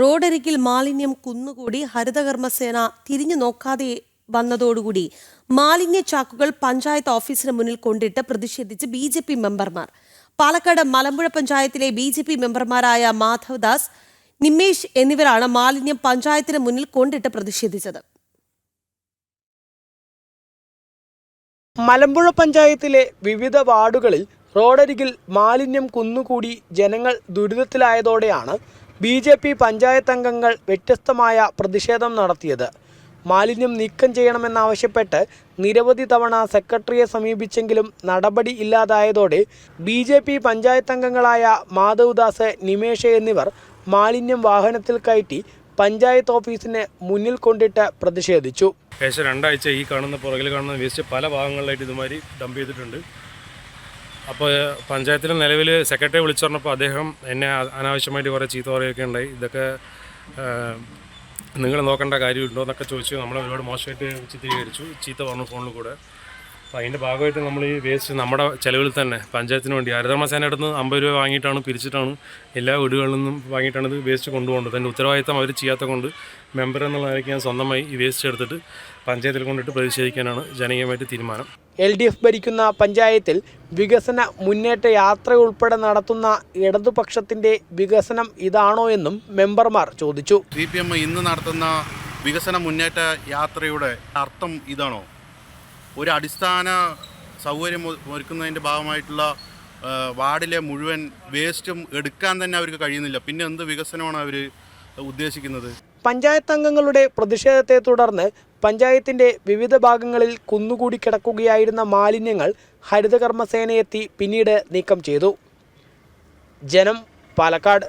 റോഡരികിൽ മാലിന്യം കുന്നുകൂടി ഹരിതകർമ്മസേന തിരിഞ്ഞു നോക്കാതെ വന്നതോടുകൂടി മാലിന്യ ചാക്കുകൾ പഞ്ചായത്ത് ഓഫീസിന് മുന്നിൽ കൊണ്ടിട്ട് പ്രതിഷേധിച്ച് ബി ജെ പി മെമ്പർമാർ. പാലക്കാട് മലമ്പുഴ പഞ്ചായത്തിലെ ബി ജെ പി മെമ്പർമാരായ മാധവ് ദാസ് നിമേഷ് എന്നിവരാണ് മാലിന്യം പഞ്ചായത്തിന് മുന്നിൽ കൊണ്ടിട്ട് പ്രതിഷേധിച്ചത്. മലമ്പുഴ പഞ്ചായത്തിലെ വിവിധ വാർഡുകളിൽ റോഡരികിൽ മാലിന്യം കുന്നുകൂടി ജനങ്ങൾ ദുരിതത്തിലായതോടെയാണ് ബി ജെ പി പഞ്ചായത്ത് അംഗങ്ങൾ വ്യത്യസ്തമായ പ്രതിഷേധം നടത്തിയത്. മാലിന്യം നീക്കം ചെയ്യണമെന്നാവശ്യപ്പെട്ട് നിരവധി തവണ സെക്രട്ടറിയെ സമീപിച്ചെങ്കിലും നടപടി ഇല്ലാതായതോടെ ബി ജെ പി പഞ്ചായത്ത് അംഗങ്ങളായ മാധവ് ദാസ് നിമേഷ് എന്നിവർ മാലിന്യം വാഹനത്തിൽ കയറ്റി പഞ്ചായത്ത് ഓഫീസിന് മുന്നിൽ കൊണ്ടിട്ട് പ്രതിഷേധിച്ചു. ഏകദേശം രണ്ടാഴ്ച ഈ കാണുന്ന പുറകിൽ കാണുന്ന വേസ്റ്റ് പല ഭാഗങ്ങളിലായിട്ട് ഇതുമാതിരി ഡംപ് ചെയ്തിട്ടുണ്ട്. അപ്പോൾ പഞ്ചായത്തിൽ നിലവിൽ സെക്രട്ടറി വിളിച്ചു പറഞ്ഞപ്പോൾ അദ്ദേഹം എന്നെ അനാവശ്യമായിട്ട് കുറേ ചീത്ത പറയുകയൊക്കെ ഉണ്ടായി. ഇതൊക്കെ നിങ്ങൾ നോക്കേണ്ട കാര്യമുണ്ടോ എന്നൊക്കെ ചോദിച്ചു നമ്മളെ ഒരുപാട് മോശമായിട്ട് ചിത്രീകരിച്ചു. ചീത്ത പറഞ്ഞു ഫോണിൽ കൂടെ. അപ്പോൾ അതിന്റെ ഭാഗമായിട്ട് നമ്മൾ ഈ വേസ്റ്റ് നമ്മുടെ ചിലവിൽ തന്നെ പഞ്ചായത്തിന് വേണ്ടി ഹരിതകർമ്മസേന അടുത്ത് നിന്ന് അമ്പത് രൂപ വാങ്ങിയിട്ടാണ് പിരിച്ചിട്ടാണ് എല്ലാ വീടുകളിൽ നിന്നും വാങ്ങിയിട്ടാണ് ഇത് വേസ്റ്റ് കൊണ്ടുപോകുന്നത്. അതിന്റെ ഉത്തരവാദിത്തം അവർ ചെയ്യാത്ത കൊണ്ട് മെമ്പർ എന്നുള്ള നിലയ്ക്ക് ഞാൻ സ്വന്തമായി ഈ വേസ്റ്റ് എടുത്തിട്ട് പഞ്ചായത്തിൽ കൊണ്ടിട്ട് പ്രതിഷേധിക്കാനാണ് ജനകീയമായിട്ട് തീരുമാനം. എൽ ഡി എഫ് ഭരിക്കുന്ന പഞ്ചായത്തിൽ വികസന മുന്നേറ്റ യാത്ര ഉൾപ്പെടെ നടത്തുന്ന ഇടതുപക്ഷത്തിന്റെ വികസനം ഇതാണോ എന്നും മെമ്പർമാർ ചോദിച്ചു. സി പി എം ഇന്ന് നടത്തുന്ന വികസന മുന്നേറ്റ യാത്രയുടെ അർത്ഥം ഇതാണോ? ഒരു അടിസ്ഥാന സൗകര്യം ഒരുക്കുന്നതിന്റെ ഭാഗമായിട്ടുള്ള വാർഡിലെ മുഴുവൻ വേസ്റ്റും എടുക്കാൻ തന്നെ അവർക്ക് കഴിയുന്നില്ല. പിന്നെ എന്ത് വികസനമാണ് അവർ ഉദ്ദേശിക്കുന്നത്? പഞ്ചായത്ത് അംഗങ്ങളുടെ പ്രതിഷേധത്തെ തുടർന്ന് പഞ്ചായത്തിന്റെ വിവിധ ഭാഗങ്ങളിൽ കുന്നുകൂടി കിടക്കുകയായിരുന്ന മാലിന്യങ്ങൾ ഹരിതകർമ്മസേനയെത്തി പിന്നീട് നീക്കം ചെയ്തു. ജനം പാലക്കാട്